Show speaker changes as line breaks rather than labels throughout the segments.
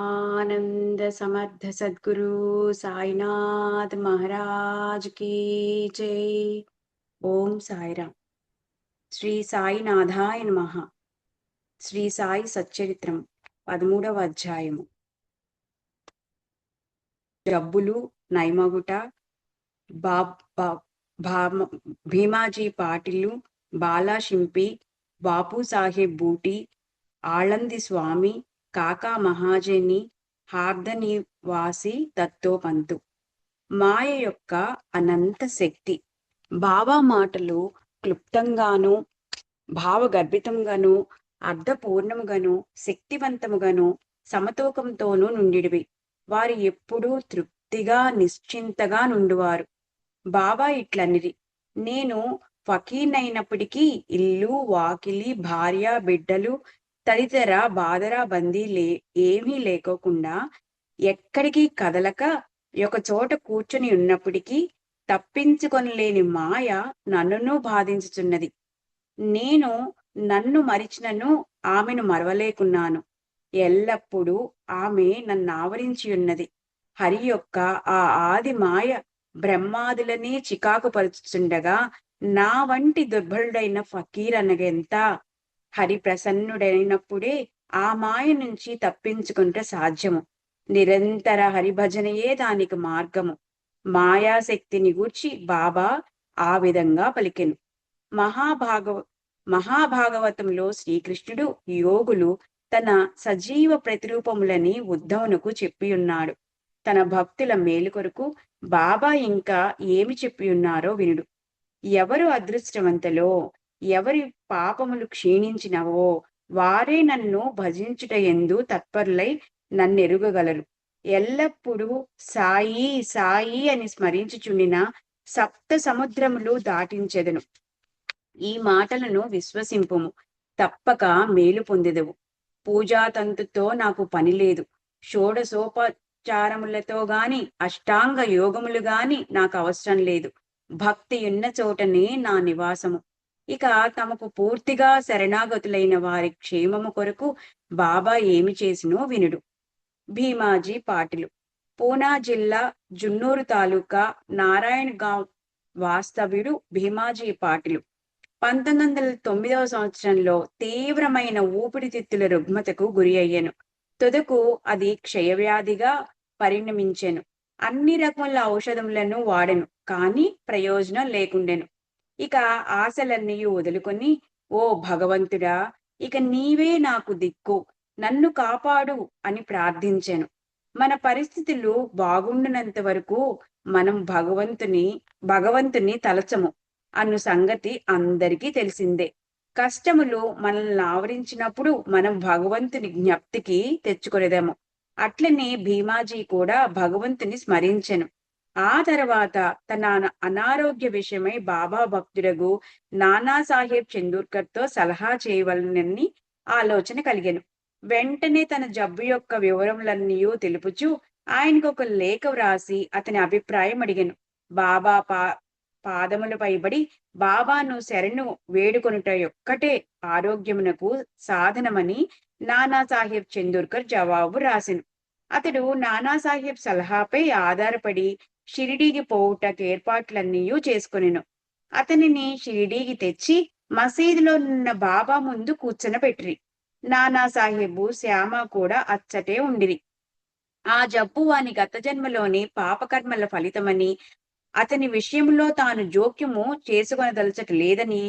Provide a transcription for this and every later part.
ఆనంద సమర్థ సద్గురు సాయినాథ్ మహారాజ్ కీ జై ఓం సాయిరామ్ శ్రీ సాయినాథాయ నమః శ్రీ సాయి సచ్చరిత్రం పదమూడవ అధ్యాయము జబ్బులు నైమగుట బా బా- భీమాజీ పాటిలు బాలాశింపి బాపుసాహెబ్ బాపు సాహెబ్ బూటి ఆళంది స్వామి కాకా మహాజని హార్దనివాసి దత్తోపంతు. మాయ యొక్క అనంత శక్తి. బాబా మాటలు క్లుప్తంగాను భావగర్భితంగాను అర్ధపూర్ణముగాను శక్తివంతముగాను సమతూకంతోనూ నుండిడివి. వారు ఎప్పుడూ తృప్తిగా నిశ్చింతగా నుండువారు. బాబా ఇట్లనిది నేను ఫకీర్నైనప్పటికీ ఇల్లు వాకిలి భార్య బిడ్డలు తదితర బాదరా బందీ లే ఏమీ లేకోకుండా ఎక్కడికి కదలక ఒక చోట కూర్చుని ఉన్నప్పటికీ తప్పించుకొనలేని మాయ నన్నును బాధించుచున్నది. నేను నన్ను మరిచినను ఆమెను మరవలేకున్నాను. ఎల్లప్పుడూ ఆమె నన్ను ఆవరించి ఉన్నది హరి యొక్క ఆ ఆది మాయ బ్రహ్మాదులనే చికాకు పరుచుచుండగా నా వంటి దుర్బలుడైన ఫకీర్ అనగెంత హరి ప్రసన్నుడైనప్పుడే ఆ మాయ నుంచి తప్పించుకుంటే సాధ్యము. నిరంతర హరిభజనయే దానికి మార్గము. మాయాశక్తిని గూర్చి బాబా ఆ విధంగా పలికెను. మహాభాగవ మహాభాగవతంలో శ్రీకృష్ణుడు యోగులు తన సజీవ ప్రతిరూపములని ఉద్ధవునకు చెప్పి ఉన్నాడు తన భక్తుల మేలు కొరకు బాబా ఇంకా ఏమి చెప్పి ఉన్నారో వినుడు. ఎవరు అదృష్టవంతులో ఎవరి పాపములు క్షీణించినవో వారే నన్ను భజించుట ఎందు తత్పరులై నన్నెరుగగలరు. ఎల్లప్పుడూ సాయి సాయి అని స్మరించుచుండిన సప్త సముద్రములు దాటించెదను. ఈ మాటలను విశ్వసింపుము. తప్పక మేలు పొందెదవు. పూజాతంతుతో నాకు పని లేదు. షోడసోపచారములతో గాని అష్టాంగ యోగములు గాని నాకు అవసరం లేదు. భక్తి ఉన్న చోటనే నా నివాసము. ఇక తమకు పూర్తిగా శరణాగతులైన వారి క్షేమము కొరకు బాబా ఏమి చేసినో వినుడు. భీమాజీ పాటిలు. పూనా జిల్లా జున్నూరు తాలూకా నారాయణగావ్ వాస్తవ్యుడు భీమాజీ పాటిలు. పంతొమ్మిది వందల తొమ్మిదవ సంవత్సరంలో తీవ్రమైన ఊపిరితిత్తుల రుగ్మతకు గురి అయ్యాను. తుదకు అది క్షయవ్యాధిగా పరిణమించెను. అన్ని రకముల ఔషధములను వాడెను. కానీ ప్రయోజనం లేకుండెను. ఇక ఆశలన్నీ వదులుకొని ఓ భగవంతుడా ఇక నీవే నాకు దిక్కు నన్ను కాపాడు అని ప్రార్థించాను. మన పరిస్థితులు బాగుండునంత వరకు మనం భగవంతుని భగవంతుని తలచము అను సంగతి అందరికీ తెలిసిందే. కష్టములు మనల్ని ఆవరించినప్పుడు మనం భగవంతుని జ్ఞప్తికి తెచ్చుకొనేదేమో. అట్లనే భీమాజీ కూడా భగవంతుని స్మరించెను. ఆ తర్వాత తన అనారోగ్య విషయమై బాబా భక్తుడగు నానాసాహెబ్ చందూర్కర్తో సలహా చేయవలనని ఆలోచన కలిగాను. వెంటనే తన జబ్బు యొక్క వివరములన్నీ తెలుపుచూ ఆయనకు ఒక లేఖ వ్రాసి అతని అభిప్రాయం అడిగాను. బాబా పా పాదములపై పడి బాబాను శరణు వేడుకొనుట ఒక్కటే ఆరోగ్యమునకు సాధనమని నానాసాహెబ్ చందూర్కర్ జవాబు రాసెను. అతడు నానాసాహెబ్ సలహాపై ఆధారపడి షిరిడీకి పోవుటకు ఏర్పాట్లన్నీయూ చేసుకొనెను. అతనిని షిరిడీకి తెచ్చి మసీదులో ఉన్న బాబా ముందు కూర్చొనబెట్టిరి నానాసాహెబు శ్యామ కూడా అచ్చటే ఉండిరి. ఆ జబ్బు వాని గత జన్మలోని పాపకర్మల ఫలితమని అతని విషయంలో తాను జోక్యము చేసుకొనదలచట లేదని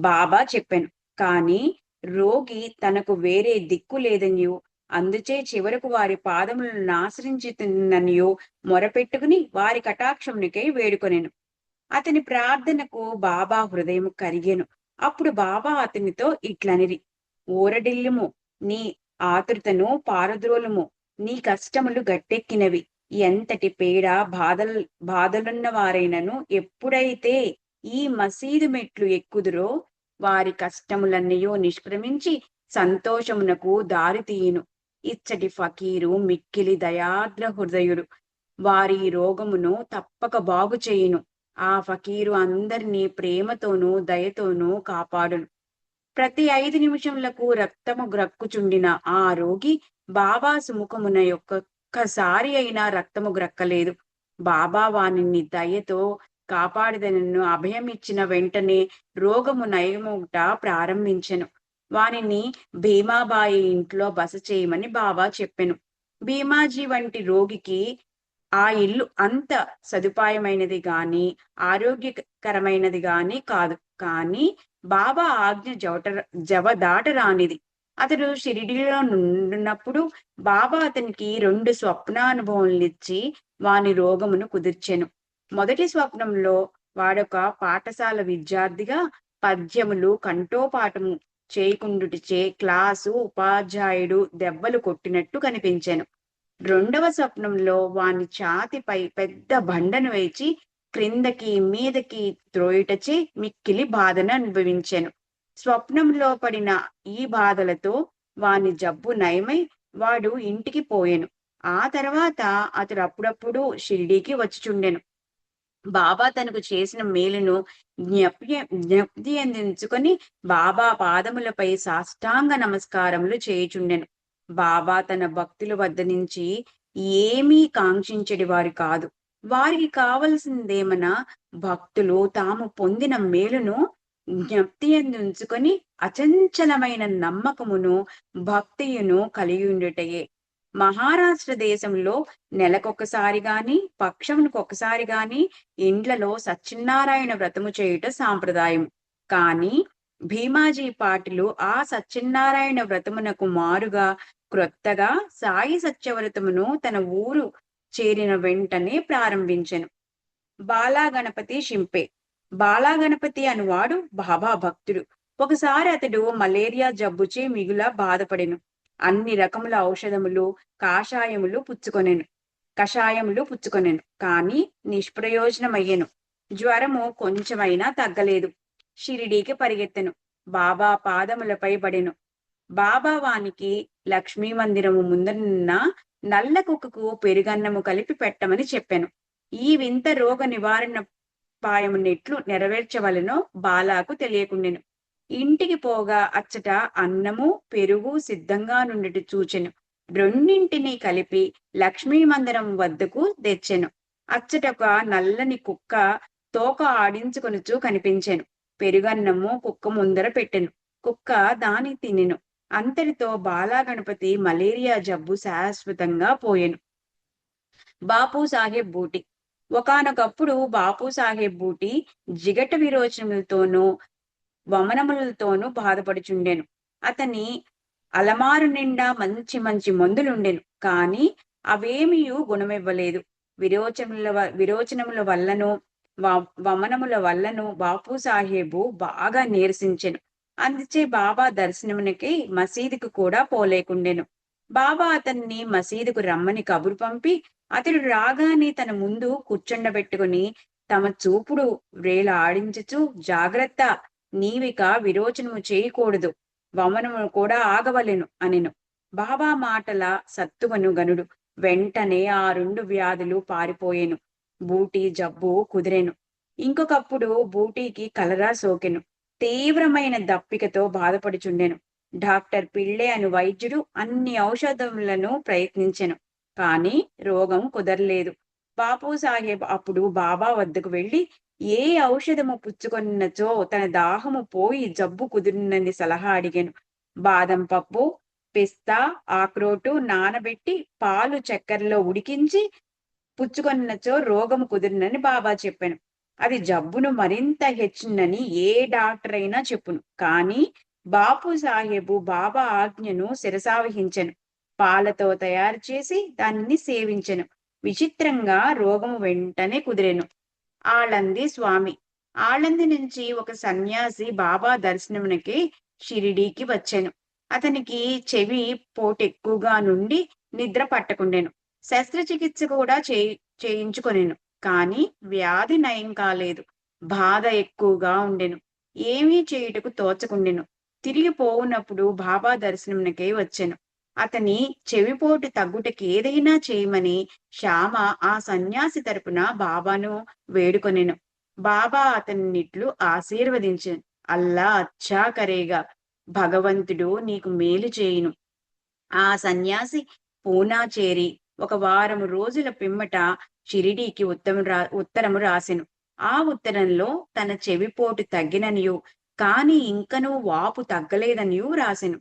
బాబా చెప్పాను. కాని రోగి తనకు వేరే దిక్కు లేదని అందుచే చివరకు వారి పాదములను నాశరించుతున్ననియో మొరపెట్టుకుని వారి కటాక్షమునికై వేడుకొనెను. అతని ప్రార్థనకు బాబా హృదయం కరిగెను. అప్పుడు బాబా అతనితో ఇట్లనిరి ఊరడిల్లుము నీ ఆతృతను పారద్రోలుము నీ కష్టములు గట్టెక్కినవి. ఎంతటి పీడ బాధల్ బాధలున్న వారైనను ఎప్పుడైతే ఈ మసీదు మెట్లు ఎక్కుదురో వారి కష్టములన్నయో నిష్క్రమించి సంతోషమునకు దారి తీయును. ఇచ్చటి ఫకీరు మిక్కిలి దయాద్ర హృదయుడు. వారి రోగమును తప్పక బాగు చేయును. ఆ ఫకీరు అందరినీ ప్రేమతోనూ దయతోనూ కాపాడును. ప్రతి ఐదు నిమిషములకు రక్తము గ్రక్కుచుండిన ఆ రోగి బాబా సుముఖమున ఒక్కొక్కసారి అయినా రక్తము గ్రక్కలేదు. బాబా వానిని దయతో కాపాడిదనను అభయమిచ్చిన వెంటనే రోగము నయముట ప్రారంభించెను. వానిని భీమాబాయి ఇంట్లో బస చేయమని బాబా చెప్పెను. భీమాజీ వంటి రోగికి ఆ ఇల్లు అంత సదుపాయమైనది గాని ఆరోగ్యకరమైనది గాని కాదు. కానీ బాబా ఆజ్ఞ జవట జవదాటరానిది అతడు షిరిడిలో నుండినప్పుడు బాబా అతనికి రెండు స్వప్నానుభవములిచ్చి వాని రోగమును కుదిర్చెను. మొదటి స్వప్నంలో వాడొక పాఠశాల విద్యార్థిగా పద్యములు కంఠోపాఠము చేయకుండుటిచే క్లాసు ఉపాధ్యాయుడు దెబ్బలు కొట్టినట్టు కనిపించాను. రెండవ స్వప్నంలో వాని ఛాతిపై పెద్ద బండను వేచి క్రిందకి మీదకి త్రోయుటచే మిక్కిలి బాధను అనుభవించాను. స్వప్నంలో పడిన ఈ బాధలతో వాని జబ్బు నయమై వాడు ఇంటికి పోయాను. ఆ తర్వాత అతడు అప్పుడప్పుడు షిరిడీకి వచ్చిచుండెను. బాబా తనకు చేసిన మేలును జ్ఞప్య జ్ఞప్తి అందించుకొని బాబా పాదములపై సాష్టాంగ నమస్కారములు చేయుచుండెను. బాబా తన భక్తుల వద్ద నుంచి ఏమీ కాంక్షించడి వారు కాదు. వారికి కావలసిందేమన్నా భక్తులు తాము పొందిన మేలును జ్ఞప్తి అందించుకొని అచంచలమైన నమ్మకమును భక్తియును కలిగి ఉండుటయే. మహారాష్ట్ర దేశంలో నెలకొకసారి గాని పక్షమునకొకసారి గాని ఇండ్లలో సత్యనారాయణ వ్రతము చేయుట సాంప్రదాయం. కానీ భీమాజీ పాటిలు ఆ సత్యనారాయణ వ్రతమునకు మారుగా క్రొత్తగా సాయి సత్యవ్రతమును తన ఊరు చేరిన వెంటనే ప్రారంభించెను. బాలాగణపతి షింపే. బాలాగణపతి అనువాడు బాబా భక్తుడు. ఒకసారి అతడు మలేరియా జబ్బుచే మిగుల బాధపడెను. అన్ని రకముల ఔషధములు కాషాయములు పుచ్చుకొనెను. కషాయములు పుచ్చుకొనెను. కానీ నిష్ప్రయోజనమయ్యెను. జ్వరము కొంచెమైనా తగ్గలేదు. షిరిడీకి పరిగెత్తెను. బాబా పాదములపై పడెను బాబా వానికి లక్ష్మీ మందిరము ముందరున్న నల్ల కుక్కకు పెరుగన్నము కలిపి పెట్టమని చెప్పాను. ఈ వింత రోగ నివారణ పాయమునెట్లు నెరవేర్చవలనో బాలాకు తెలియకుండెను. ఇంటికి పోగా అచ్చట అన్నము పెరుగు సిద్ధంగా నుండి చూచెను. రెండింటిని కలిపి లక్ష్మీ మందిరం వద్దకు తెచ్చెను. అచ్చటొక నల్లని కుక్క తోక ఆడించుకొనుచు కనిపించెను. పెరుగన్నము కుక్క ముందర పెట్టెను. కుక్క దాని తినెను. అంతటితో బాలా గణపతి మలేరియా జబ్బు శాశ్వతంగా పోయెను. బాపు సాహెబ్ బూటి. ఒకనొకప్పుడు బాపు సాహెబ్ బూటి జిగట విరోచనములతోనూ వమనములతోనూ బాధపడుచుండెను. అతని అలమారు నిండా మంచి మంచి మందులుండెను. కాని అవేమియు గుణమివ్వలేదు. విరోచనముల విరోచనముల వల్లను వమనముల వల్లను బాపు సాహేబు బాగా నీరసించెను. అందుచే బాబా దర్శనమునికి మసీదుకు కూడా పోలేకుండెను. బాబా అతన్ని మసీదుకు రమ్మని కబురు పంపి అతడు రాగానే తన ముందు కూర్చుండబెట్టుకుని తమ చూపుడు వ్రేల ఆడించుచు జాగ్రత్త నీవిక విరోచనము చేయకూడదు. వమనము కూడా ఆగవలెను అనెను. బాబా మాటల సత్తువను గనుడు. వెంటనే ఆ రెండు వ్యాధులు పారిపోయెను. బూటీ జబ్బు కుదిరెను. ఇంకొకప్పుడు బూటీకి కలరా సోకెను. తీవ్రమైన దప్పికతో బాధపడుచుండెను. డాక్టర్ పిళ్ళే అను వైద్యుడు అన్ని ఔషధములను ప్రయత్నించెను. కాని రోగం కుదరలేదు. బాపు సాహెబ్ అప్పుడు బాబా వద్దకు వెళ్ళి ఏ ఔషధము పుచ్చుకొన్నచో తన దాహము పోయి జబ్బు కుదిరినని సలహా అడిగాను. బాదం పప్పు పిస్తా ఆక్రోటు నానబెట్టి పాలు చక్కెరలో ఉడికించి పుచ్చుకొన్నచో రోగము కుదిరినని బాబా చెప్పాను. అది జబ్బును మరింత హెచ్చిందని ఏ డాక్టర్ అయినా చెప్పును. కానీ బాపు సాహెబు బాబా ఆజ్ఞను శిరసావహించను. పాలతో తయారు చేసి దానిని సేవించను. విచిత్రంగా రోగము వెంటనే కుదిరేను. ఆళంది స్వామి. ఆళంది నుంచి ఒక సన్యాసి బాబా దర్శనమునకి షిరిడీకి వచ్చాను. అతనికి చెవి పోటెక్కువగా నుండి నిద్ర పట్టకుండెను. శస్త్రచికిత్స కూడా చేయి చేయించుకునేను. కానీ వ్యాధి నయం కాలేదు. బాధ ఎక్కువగా ఉండెను. ఏమీ చేయుటకు తోచకుండెను. తిరిగి పోవునప్పుడు బాబా దర్శనమునకే వచ్చాను. అతని చెవిపోటు తగ్గుటకి ఏదైనా చేయమని శ్యామ ఆ సన్యాసి తరపున బాబాను వేడుకొనెను. బాబా అతన్నిట్లు ఆశీర్వదించాను అల్లా అచ్చా కరేగా భగవంతుడు నీకు మేలు చేయును. ఆ సన్యాసి పూనా చేరి ఒక వారం రోజుల పిమ్మట షిరిడీకి ఉత్తము రా ఉత్తరము రాసెను. ఆ ఉత్తరంలో తన చెవిపోటు తగ్గిననియు కాని ఇంకనూ వాపు తగ్గలేదనియు రాసెను.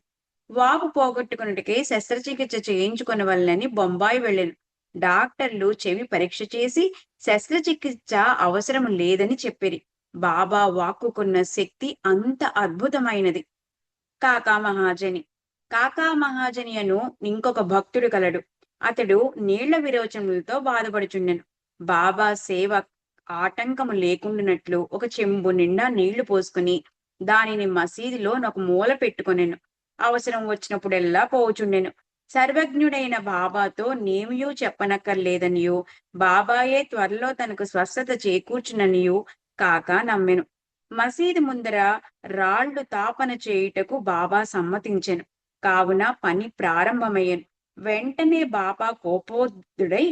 వాపు పోగొట్టుకున్నటికి శస్త్రచికిత్స చేయించుకునవలనని బొంబాయి వెళ్ళాను. డాక్టర్లు చెవి పరీక్ష చేసి శస్త్రచికిత్స అవసరం లేదని చెప్పిరి. బాబా వాక్కుకున్న శక్తి అంత అద్భుతమైనది. కాకా మహాజని కాకా మహాజని అను ఇంకొక భక్తుడు కలడు. అతడు నీళ్ళ విరోచనలతో బాధపడుచుండెను. బాబా సేవ ఆటంకము లేకుండానట్లు ఒక చెంబు నిండా నీళ్ళు పోసుకుని దానిని మసీదులో ఒక మూల పెట్టుకొనెను. అవసరం వచ్చినప్పుడెల్లా పోచుండెను సర్వజ్ఞుడైన బాబాతో నేమియూ చెప్పనక్కర్లేదనియు బాబాయే త్వరలో తనకు స్వస్థత చేకూర్చుననియు కాక నమ్మెను. మసీదు ముందర రాళ్ళు తాపన చేయుటకు బాబా సమ్మతించెను. కావున పని ప్రారంభమయ్యను. వెంటనే బాబా కోపోద్దుడై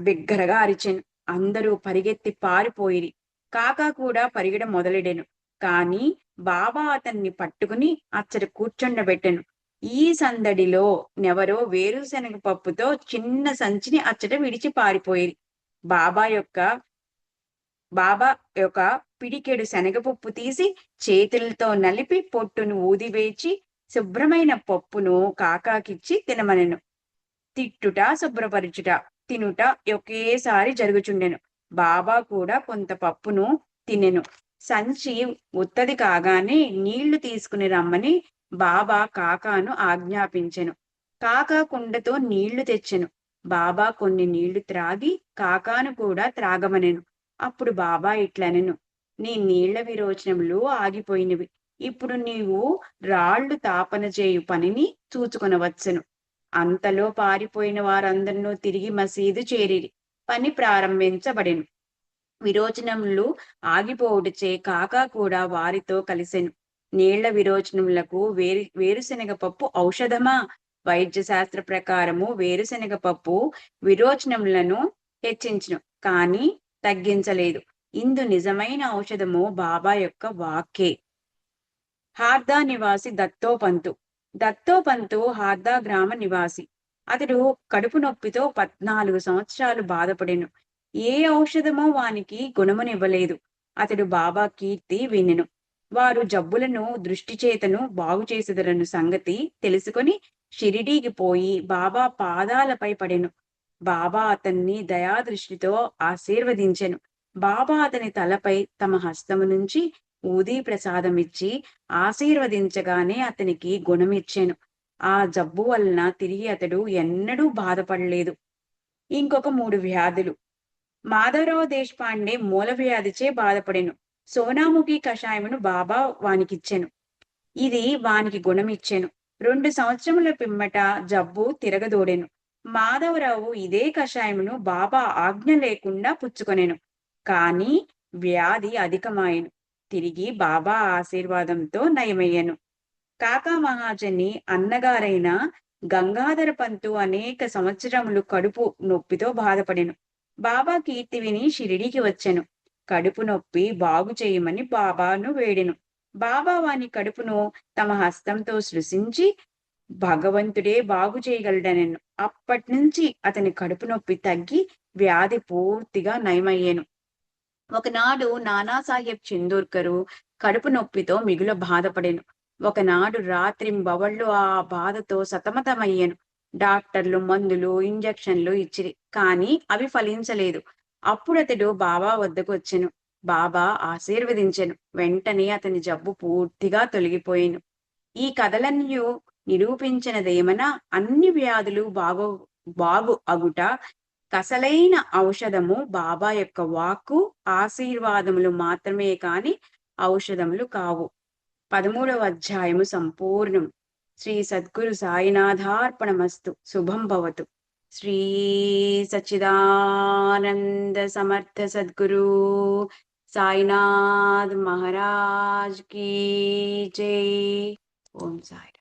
బిగ్గరగా అరిచెను. అందరూ పరిగెత్తి పారిపోయిరి. కాకా కూడా పరిగెడ మొదలెడెను. కాని బాబా అతన్ని పట్టుకుని అచ్చట కూర్చుండబెట్టెను. ఈ సందడిలో నెవరో వేరుశనగ పప్పుతో చిన్న సంచిని అచ్చట విడిచి పారిపోయేది. బాబా యొక్క బాబా యొక్క పిడికెడు శనగపప్పు తీసి చేతులతో నలిపి పొట్టును ఊదివేచి శుభ్రమైన పప్పును కాకాకిచ్చి తినమనెను. తిట్టుట శుభ్రపరచుట తినుట ఒకేసారి జరుగుచుండెను. బాబా కూడా కొంత పప్పును తినెను. సంచి ఉత్తది కాగానే నీళ్ళు తీసుకుని రమ్మని బాబా కాకాను ఆజ్ఞాపించెను. కాకా కుండతో నీళ్ళు తెచ్చెను. బాబా కొన్ని నీళ్ళు త్రాగి కాకాను కూడా త్రాగమనెను. అప్పుడు బాబా ఇట్లనెను. నీ నీళ్ళ విరోచనములు ఆగిపోయినవి. ఇప్పుడు నీవు రాళ్ళు తాపన చేయు పనిని చూచుకొనవచ్చును. అంతలో పారిపోయిన వారందరినూ తిరిగి మసీదు చేరిరి. పని ప్రారంభించబడెను. విరోచనములు ఆగిపోవుటచే కాకా కూడా వారితో కలిసెను. నీళ్ళ విరోచనములకు వేరు వేరుశనగ పప్పు ఔషధమా? వైద్య శాస్త్ర ప్రకారము వేరుశనగ పప్పు విరోచనములను హెచ్చించును కానీ తగ్గించలేదు. ఇందు నిజమైన ఔషధము బాబా యొక్క వాక్కే. హార్దా నివాసి దత్తోపంతు దత్తోపంతు హార్దా గ్రామ నివాసి. అతడు కడుపు నొప్పితో పద్నాలుగు సంవత్సరాలు బాధపడెను. ఏ ఔషధమో వానికి గుణమునివ్వలేదు. అతడు బాబా కీర్తి వినెను. వారు జబ్బులను దృష్టి చేతను బాగు చేసేదరను సంగతి తెలుసుకొని షిరిడీకి పోయి బాబా పాదాలపై పడెను. బాబా అతన్ని దయాదృష్టితో ఆశీర్వదించెను. బాబా అతని తలపై తమ హస్తము నుంచి ఊదీ ప్రసాదం ఇచ్చి ఆశీర్వదించగానే అతనికి గుణమిచ్చాను. ఆ జబ్బు వలన తిరిగి అతడు ఎన్నడూ బాధపడలేదు. ఇంకొక మూడు వ్యాధులు. మాధవరావు దేశపాండే మూల వ్యాధిచే బాధపడెను. సోనాముఖి కషాయమును బాబా వానికిచ్చెను. ఇది వానికి గుణమిచ్చెను. రెండు సంవత్సరముల పిమ్మట జబ్బు తిరగదోడెను. మాధవరావు ఇదే కషాయమును బాబా ఆజ్ఞ లేకుండా పుచ్చుకొనెను. కాని వ్యాధి అధికమాయెను. తిరిగి బాబా ఆశీర్వాదంతో నయమయ్యను. కాకా మహాజని అన్నగారైన గంగాధర పంతు అనేక సంవత్సరములు కడుపు నొప్పితో బాధపడెను. బాబా కీర్తి విని షిరిడికి వచ్చెను. కడుపు నొప్పి బాగు చేయమని బాబాను వేడెను. బాబా వాని కడుపును తమ హస్తంతో సృశించి భగవంతుడే బాగు చేయగలడనెను. అప్పటి నుంచి అతని కడుపు నొప్పి తగ్గి వ్యాధి పూర్తిగా నయమయ్యాను. ఒకనాడు నానాసాహెబ్ చందూర్కరు కడుపు నొప్పితో మిగుల బాధపడెను. ఒకనాడు రాత్రి బవళ్ళు ఆ బాధతో సతమతమయ్యాను. డాక్టర్లు మందులు ఇంజక్షన్లు ఇచ్చిరి. కానీ అవి ఫలించలేదు. అప్పుడు అతడు బాబా వద్దకు వచ్చెను. బాబా ఆశీర్వదించెను. వెంటనే అతని జబ్బు పూర్తిగా తొలగిపోయాను. ఈ కథలన్నీ నిరూపించినదేమనా? అన్ని వ్యాధులు బాగు బాగు అగుట కసలైన ఔషధము బాబా యొక్క వాక్కు ఆశీర్వాదములు మాత్రమే కాని ఔషధములు కావు. పదమూడవ అధ్యాయము సంపూర్ణం. శ్రీ సద్గురు సాయినాథార్పణమస్తు. శుభం భవతు. శ్రీ సచ్చిదానంద సమర్థ సద్గురు. సాయినాథ్ మహారాజ్ కీ జై. ఓం సాయి.